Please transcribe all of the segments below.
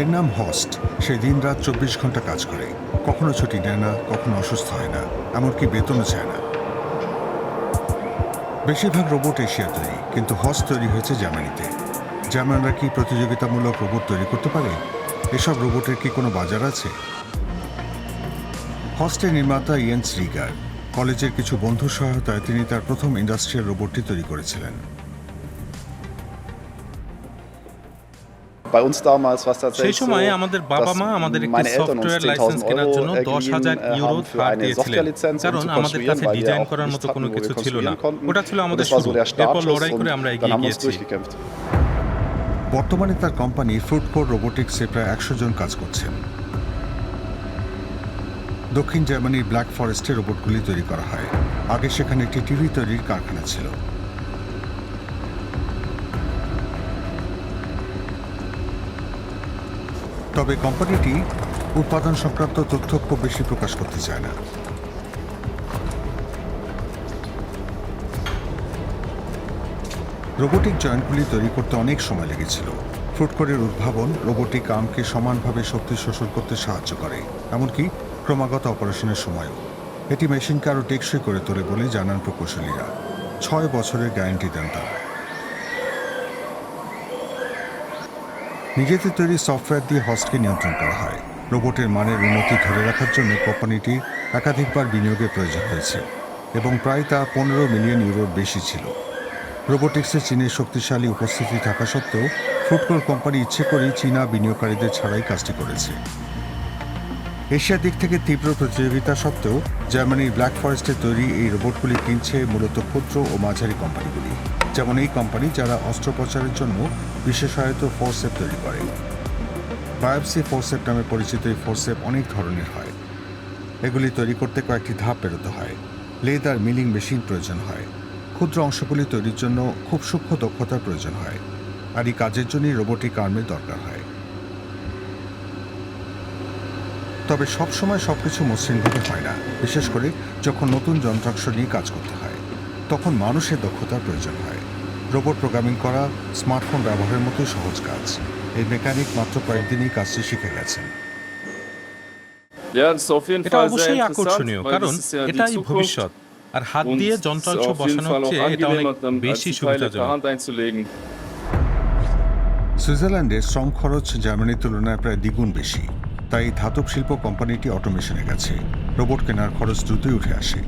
এর নাম হস্ট। সে দিন রাত চব্বিশ ঘণ্টা কাজ করে। কখনো ছুটি নেয় না, কখনো অসুস্থ হয় না, এমনকি বেতনও চায় না। বেশিরভাগ রোবট এশিয়া তৈরি, কিন্তু হস্ট তৈরি হয়েছে জার্মানিতে। জার্মানরা কি প্রতিযোগিতামূলক রোবট তৈরি করতে পারে? এসব রোবটের কি কোনো বাজার আছে? হস্টের নির্মাতা ইয়েন্স রিগার, কলেজের কিছু বন্ধুর সহায়তায় তিনি তার প্রথম ইন্ডাস্ট্রিয়াল রোবটটি তৈরি করেছিলেন। সেই tatsächlich সময়ে আমাদের বাবা dass মা আমাদের একটি meine Eltern uns software 10.000 licence কেনার জন্য Euro দশ হাজার ইউরো ধার দিয়েছিলেন। Um কারণ zu আমাদের konstruieren, কাছে weil wir ডিজাইন auch করার মতো hatten, কোনো wo wir কিছু ছিল না। konstruieren konnten. ওটা ছিল Und আমাদের das war শুরু। so der এরপর Startschuss লড়াই করে und আমরা dann এগিয়ে haben wir uns গিয়েছি। durchgekämpft. বর্তমানে তার কোম্পানি ফ্রুটকোর রোবোটিক্সে প্রায় একশো জন কাজ করছেন। দক্ষিণ জার্মানির ব্ল্যাক ফরেস্টে রোবটগুলি তৈরি করা হয়। আগে সেখানে একটি টিভি তৈরির কারখানা ছিল। তবে কোম্পানিটি উৎপাদন সংক্রান্ত তথ্য খুব বেশি প্রকাশ করতে চায় না। রোবোটিক জয়েন্টগুলি তৈরি করতে অনেক সময় লেগেছিল। ফুটকরের উদ্ভাবন রোবোটিক আর্মকে সমানভাবে শক্তি শোষণ করতে সাহায্য করে, এমনকি ক্রমাগত অপারেশনের সময়ও। এটি মেশিনকে আরও টেকসই করে তোলে বলে জানান প্রকৌশলীরা। ছয় বছরের গ্যারান্টি দেন তারা। নিজেদের তৈরি সফটওয়্যার দিয়ে হস্টকে নিয়ন্ত্রণ করা হয়। রোবটের মানের উন্নতি ধরে রাখার জন্য কোম্পানিটির একাধিকবার বিনিয়োগের প্রয়োজন হয়েছে এবং প্রায় তা পনেরো মিলিয়ন ইউরোর বেশি ছিল। রোবোটিক্সে চীনের শক্তিশালী উপস্থিতি থাকা সত্ত্বেও ফুডকোর কোম্পানি ইচ্ছে করেই চীনা বিনিয়োগকারীদের ছাড়াই কাজটি করেছে। এশিয়ার দিক থেকে তীব্র প্রতিযোগিতা সত্ত্বেও জার্মানির ব্ল্যাক ফরেস্টে তৈরি এই রোবটগুলি কিনছে মূলত ক্ষুদ্র ও মাঝারি কোম্পানিগুলি। যেমন এই কোম্পানি যারা অস্ত্রোপচারের জন্য বিশেষায়িত ফোরসেপ তৈরি করে। বায়োপসি ফোরসেপ নামে পরিচিত এই ফোরসেপ অনেক ধরনের হয়। এগুলি তৈরি করতে কয়েকটি ধাপ পেরোতে হয়। লেদার মিলিং মেশিন প্রয়োজন হয়। ক্ষুদ্র অংশগুলি তৈরির জন্য খুব সূক্ষ্ম দক্ষতার প্রয়োজন হয় আর এই কাজের জন্যই রোবোটিক আর্মের দরকার হয়। তবে সবসময় সবকিছু মসৃণভাবে হয় না, বিশেষ করে যখন নতুন যন্ত্রাংশ নিয়ে কাজ করতে হয়, তখন মানুষের দক্ষতার প্রয়োজন হয়। রোবট প্রোগ্রামিং করা স্মার্টফোন ব্যবহারের মতোই সহজ কাজ। এই মেকানিক মাত্র কয়েকদিনই কাজটি শিখে গেছেন। এটা অবশ্যই আকর্ষণীয় কারণ এটাই ভবিষ্যৎ। আর হাত দিয়ে যন্ত্রাংশ বসানোর চেয়ে এটা অনেক বেশি সুবিধাজনক। সুইজারল্যান্ডে শ্রম খরচ জার্মানির তুলনায় প্রায় দ্বিগুণ বেশি। তাই ধাতব শিল্প কোম্পানিটি অটোমেশনে গেছে। রোবট কেনার খরচ দ্রুতই উঠে আসে।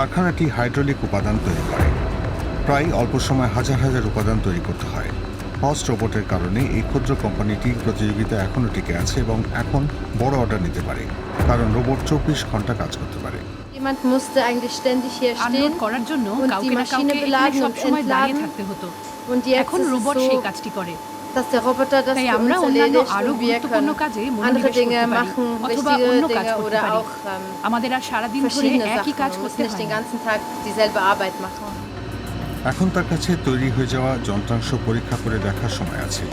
কারখানাটি হাইড্রোলিক উপাদান তৈরি করে। প্রায় অল্প সময় হাজার হাজার উপাদান তৈরি করতে হয়। হস্ট রোবটের কারণে এই ক্ষুদ্র কোম্পানিটি প্রতিযোগিতা এখনও টিকে আছে এবং এখন বড় অর্ডার নিতে পারে কারণ রোবট চব্বিশ ঘণ্টা কাজ করতে পারে। করার জন্য কাউকে না কাউকে সবসময় দাঁড়িয়ে থাকতে হতো। এখন রোবট সেই কাজটি করে। Dass der Roboter das তাই für আমরা uns অন্যান্য erledigt আরও und wir গুরুত্বপূর্ণ können কাজে andere মনোনিবেশ Dinge করতে পারি machen, অথবা wichtige অন্য কাজ Dinge করতে oder পারি auch ähm, আমাদের আর সারাদিন ধরে verschiedene একই Sachen. কাজ Man করতে nicht হয় den ganzen Tag dieselbe Arbeit machen. এখন তার কাছে তৈরি হয়ে যাওয়া যন্ত্রাংশ পরীক্ষা করে দেখার সময় আছে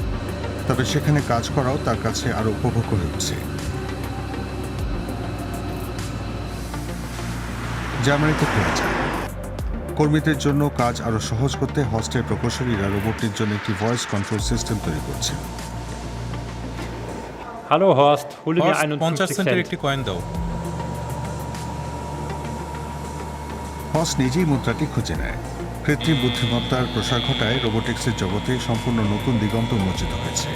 তবে সেখানে কাজ করাও তার কাছে আরও উপভোগ হয়ে উঠছে জার্মানিতে ফেরা যায় কর্মীদের জন্য কাজ আরও সহজ করতে হস্টের প্রকৌশলীরা রোবটটির জন্য একটি ভয়েস কন্ট্রোল সিস্টেম তৈরি করছে। Horst, hole mir পঞ্চাশ 51 সেন্টের একটি কয়েন দাও। হস নিজেই মুদ্রাটি খুঁজে নেয়। কৃত্রিম বুদ্ধিমত্তার প্রসার ঘটায় রোবোটিক্সের জগতে সম্পূর্ণ নতুন দিগন্ত উন্মোচিত হয়েছে।